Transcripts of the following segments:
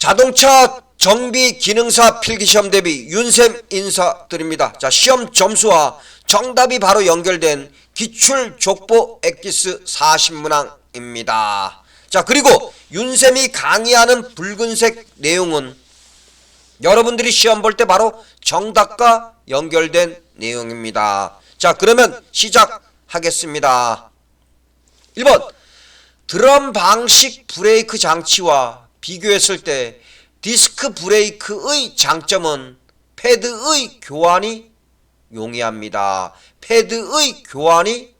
자동차 정비 기능사 필기시험 대비 윤쌤 인사드립니다. 자, 시험 점수와 정답이 바로 연결된 기출 족보 엑기스 40문항입니다. 자, 그리고 윤쌤이 강의하는 붉은색 내용은 여러분들이 시험 볼 때 바로 정답과 연결된 내용입니다. 자, 그러면 시작하겠습니다. 1번 드럼 방식 브레이크 장치와 비교했을 때 디스크 브레이크의 장점은 패드의 교환이 용이합니다. 패드의 교환이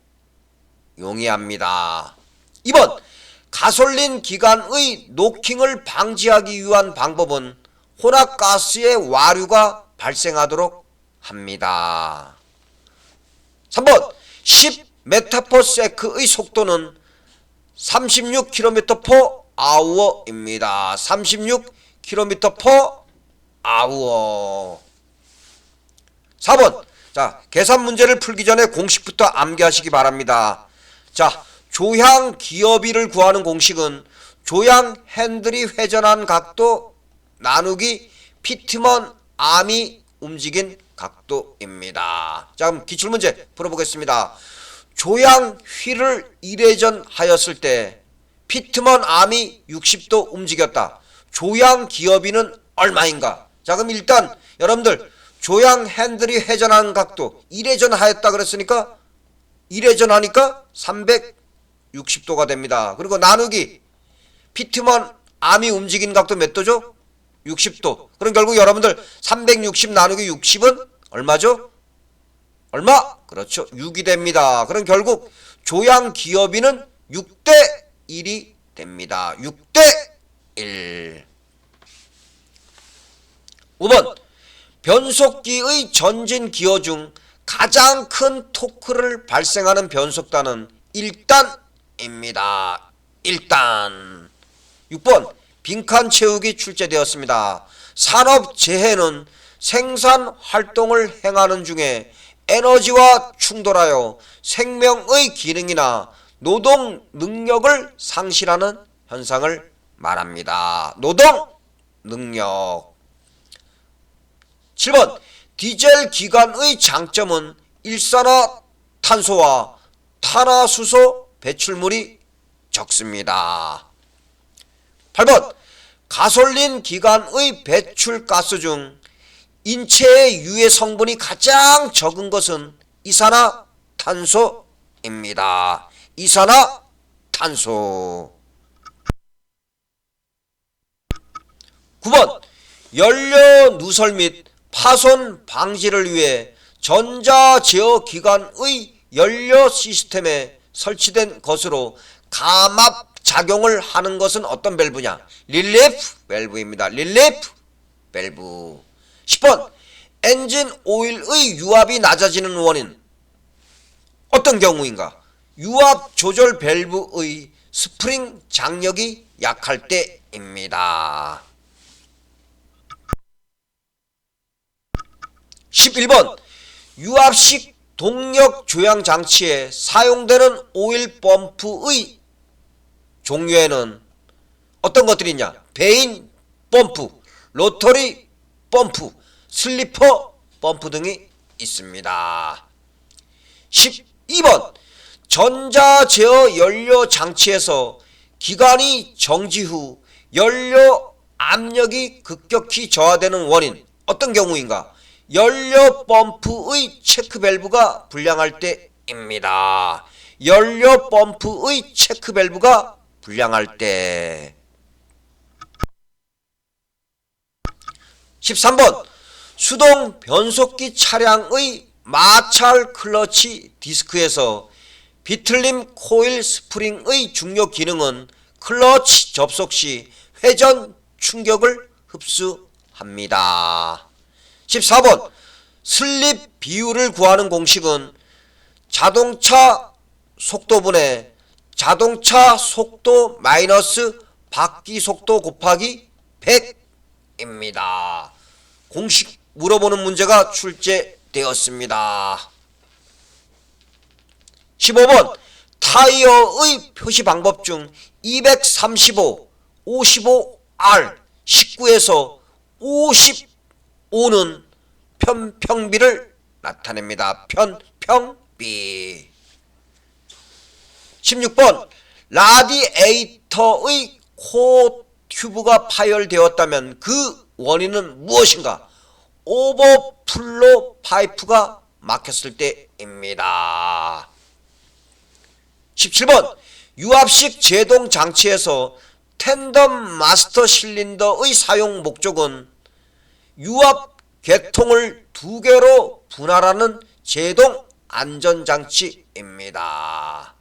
용이합니다. 2번 가솔린 기관의 노킹을 방지하기 위한 방법은 혼합가스의 와류가 발생하도록 합니다. 3번 10 메타퍼세크의 속도는 36km per hour입니다. 36km per hour. 4번. 자, 계산 문제를 풀기 전에 공식부터 암기하시기 바랍니다. 자, 조향 기어비를 구하는 공식은 조향 핸들이 회전한 각도 나누기 피트먼 암이 움직인 각도입니다. 자, 그럼 기출문제 풀어보겠습니다. 조향 휠을 1회전 하였을 때 피트먼 암이 60도 움직였다. 조향 기어비는 얼마인가? 자, 그럼 일단 여러분들 조향 핸들이 회전하는 각도 1회전 하였다 그랬으니까 1회전 하니까 360도가 됩니다. 그리고 나누기 피트먼 암이 움직인 각도 몇 도죠? 60도. 그럼 결국 여러분들 360 나누기 60은 얼마죠? 얼마? 그렇죠. 6이 됩니다. 그럼 결국 조양 기업인은 6대 1이 됩니다. 6대 1. 5번 변속기의 전진 기어 중 가장 큰 토크를 발생하는 변속단은 1단입니다. 1단. 6번 빈칸 채우기 출제되었습니다. 산업 재해는 생산 활동을 행하는 중에 에너지와 충돌하여 생명의 기능이나 노동 능력을 상실하는 현상을 말합니다. 노동 능력. 7번 디젤 기관의 장점은 일산화 탄소와 탄화수소 배출물이 적습니다. 8번 가솔린 기관의 배출 가스 중 인체의 유해 성분이 가장 적은 것은 이산화탄소입니다. 이산화탄소. 9번 연료 누설 및 파손 방지를 위해 전자 제어 기관의 연료 시스템에 설치된 것으로 감압 작용을 하는 것은 어떤 밸브냐? 릴리프 밸브입니다. 릴리프 밸브. 10번 엔진 오일의 유압이 낮아지는 원인 어떤 경우인가? 유압 조절 밸브의 스프링 장력이 약할 때입니다. 11번 유압식 동력 조향 장치에 사용되는 오일 펌프의 종류에는 어떤 것들이 있냐? 베인 펌프, 로터리 펌프, 슬리퍼 펌프 등이 있습니다. 12번 전자 제어 연료 장치에서 기관이 정지 후 연료 압력이 급격히 저하되는 원인 어떤 경우인가? 연료 펌프의 체크 밸브가 불량할 때입니다. 연료 펌프의 체크 밸브가 불량할 때 13번 수동 변속기 차량의 마찰 클러치 디스크에서 비틀림 코일 스프링의 중요 기능은 클러치 접속 시 회전 충격을 흡수합니다. 14번 슬립 비율을 구하는 공식은 자동차 속도분의 자동차 속도 마이너스 바퀴 속도 곱하기 100입니다. 공식 물어보는 문제가 출제되었습니다. 15번 타이어의 표시 방법 중 235, 55R, 19에서 55는 편평비를 나타냅니다. 편평비 16번 라디에이터의 코 튜브가 파열되었다면 그 원인은 무엇인가? 오버플로 파이프가 막혔을 때입니다. 17번 유압식 제동 장치에서 텐덤 마스터 실린더의 사용 목적은 유압 계통을 두 개로 분할하는 제동 안전장치입니다.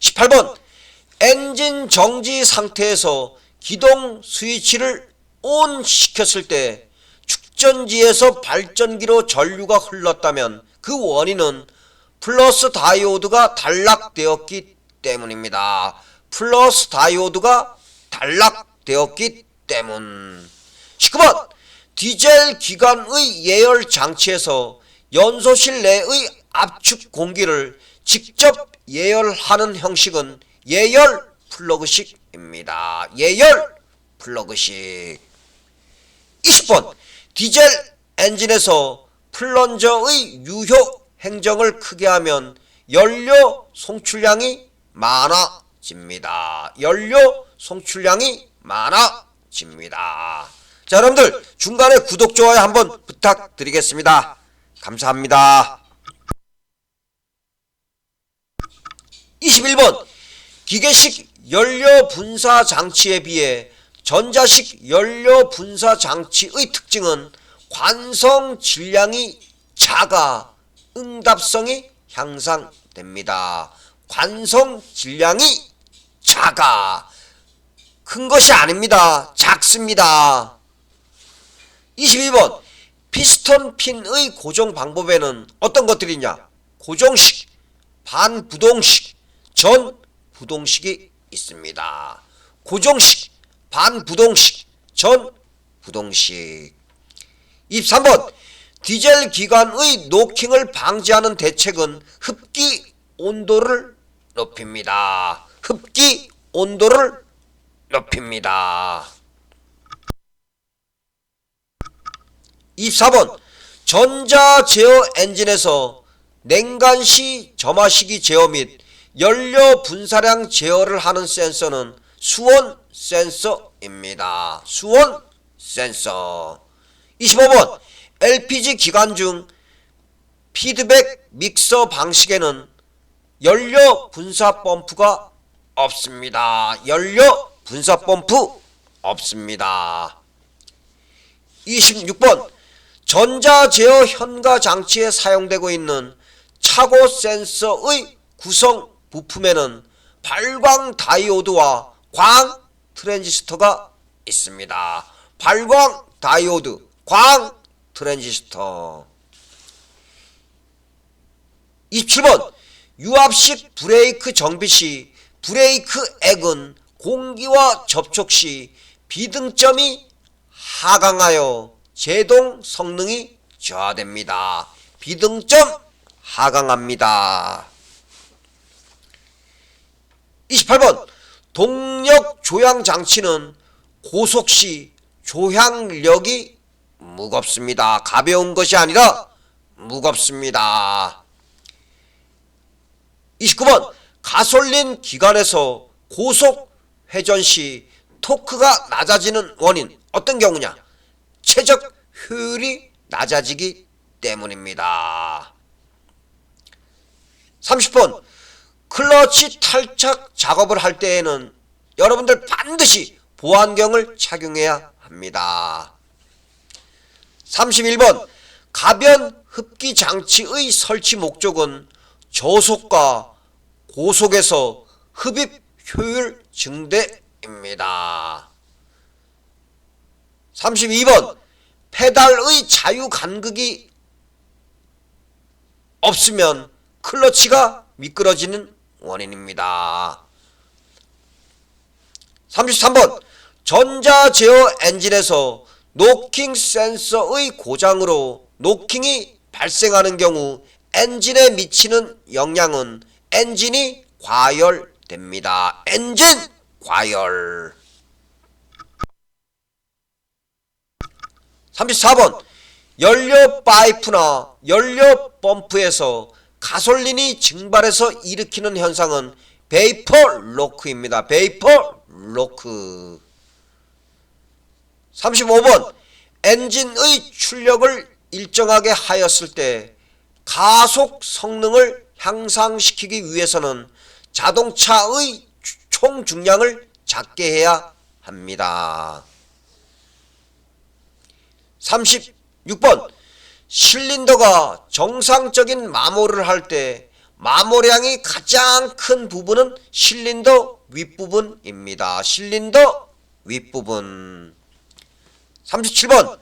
18번 엔진 정지 상태에서 기동 스위치를 ON 시켰을 때 축전지에서 발전기로 전류가 흘렀다면 그 원인은 플러스 다이오드가 단락되었기 때문입니다. 플러스 다이오드가 단락되었기 때문. 19번 디젤 기관의 예열 장치에서 연소실 내의 압축 공기를 직접 예열하는 형식은 예열 플러그식입니다. 예열 플러그식. 20번 디젤 엔진에서 플런저의 유효 행정을 크게 하면 연료 송출량이 많아집니다. 연료 송출량이 많아집니다. 자, 여러분들 중간에 구독 좋아요 한번 부탁드리겠습니다. 감사합니다. 21번 기계식 연료 분사 장치에 비해 전자식 연료 분사 장치의 특징은 관성 질량이 작아 응답성이 향상됩니다. 관성 질량이 작아 큰 것이 아닙니다. 작습니다. 22번 피스톤 핀의 고정 방법에는 어떤 것들이 있냐? 고정식, 반부동식, 전부동식이 있습니다. 고정식, 반부동식, 전부동식. 23번 디젤 기관의 노킹을 방지하는 대책은 흡기 온도를 높입니다. 흡기 온도를 높입니다. 24번 전자 제어 엔진에서 냉간 시 점화시기 제어 및 연료 분사량 제어를 하는 센서는 수온 센서입니다. 수온 센서 25번 LPG 기관 중 피드백 믹서 방식에는 연료 분사 펌프가 없습니다. 연료 분사 펌프 없습니다. 26번 전자 제어 현가 장치에 사용되고 있는 차고 센서의 구성 부품에는 발광 다이오드와 광 트랜지스터가 있습니다. 발광 다이오드, 광 트랜지스터. 27번 유압식 브레이크 정비 시 브레이크 액은 공기와 접촉 시 비등점이 하강하여 제동 성능이 저하됩니다. 비등점 하강합니다. 28번 동력 조향 장치는 고속 시 조향력이 무겁습니다. 가벼운 것이 아니라 무겁습니다. 29번 가솔린 기관에서 고속 회전 시 토크가 낮아지는 원인 어떤 경우냐? 최적 효율이 낮아지기 때문입니다. 30번 클러치 탈착 작업을 할 때에는 여러분들 반드시 보안경을 착용해야 합니다. 31번 가변 흡기 장치의 설치 목적은 저속과 고속에서 흡입 효율 증대입니다. 32번 페달의 자유 간극이 없으면 클러치가 미끄러지는 원인입니다. 33번 전자 제어 엔진에서 노킹 센서의 고장으로 노킹이 발생하는 경우 엔진에 미치는 영향은 엔진이 과열됩니다. 됩니다. 엔진 과열. 34번 연료 파이프나 연료 펌프에서 가솔린이 증발해서 일으키는 현상은 베이퍼 로크입니다. 베이퍼 로크. 35번 엔진의 출력을 일정하게 하였을 때 가속 성능을 향상시키기 위해서는 자동차의 총 중량을 작게 해야 합니다. 36번 실린더가 정상적인 마모를 할 때 마모량이 가장 큰 부분은 실린더 윗부분입니다. 실린더 윗부분 37번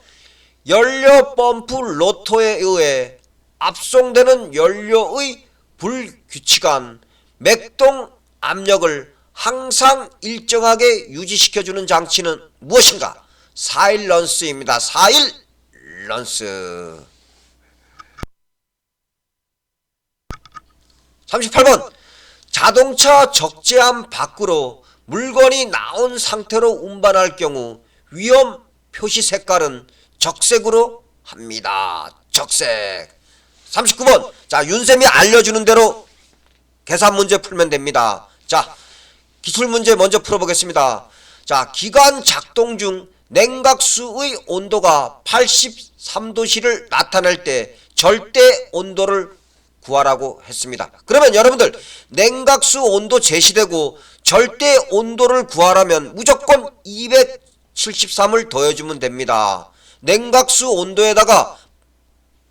연료 펌프 로터에 의해 압송되는 연료의 불규칙한 맥동 압력을 항상 일정하게 유지시켜주는 장치는 무엇인가? 사일런스입니다. 사일런스 38번 자동차 적재함 밖으로 물건이 나온 상태로 운반할 경우 위험 표시 색깔은 적색으로 합니다. 적색 39번 자 윤쌤이 알려주는 대로 계산 문제 풀면 됩니다. 자 기출 문제 먼저 풀어보겠습니다. 자 기관 작동 중 냉각수의 온도가 83도씨를 나타낼 때 절대 온도를 구하라고 했습니다. 그러면 여러분들 냉각수 온도 제시되고 절대 온도를 구하라면 무조건 273을 더해주면 됩니다. 냉각수 온도에다가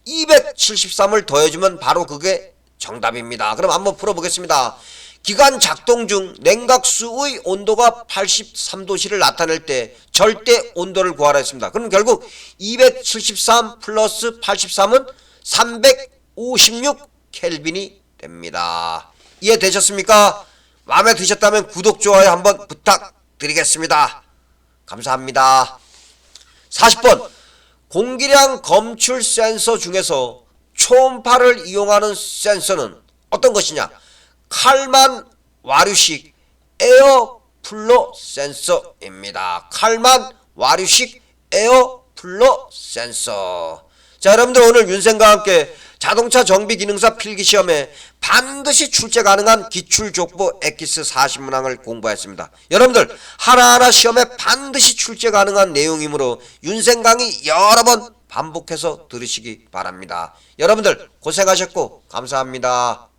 273을 더해주면 바로 그게 정답입니다. 그럼 한번 풀어보겠습니다. 기관 작동 중 냉각수의 온도가 83도씨를 나타낼 때 절대 온도를 구하라 했습니다. 그럼 결국 273 플러스 83은 356 켈빈이 됩니다. 이해되셨습니까? 마음에 드셨다면 구독, 좋아요 한번 부탁드리겠습니다. 감사합니다. 40번 공기량 검출 센서 중에서 초음파를 이용하는 센서는 어떤 것이냐? 칼만 와류식 에어 플로 센서입니다. 칼만 와류식 에어 플로 센서. 자, 여러분들 오늘 윤생과 함께 자동차 정비 기능사 필기 시험에 반드시 출제 가능한 기출 족보 엑기스 40문항을 공부했습니다. 여러분들 하나하나 시험에 반드시 출제 가능한 내용이므로 윤생 강의 여러 번 반복해서 들으시기 바랍니다. 여러분들 고생하셨고 감사합니다.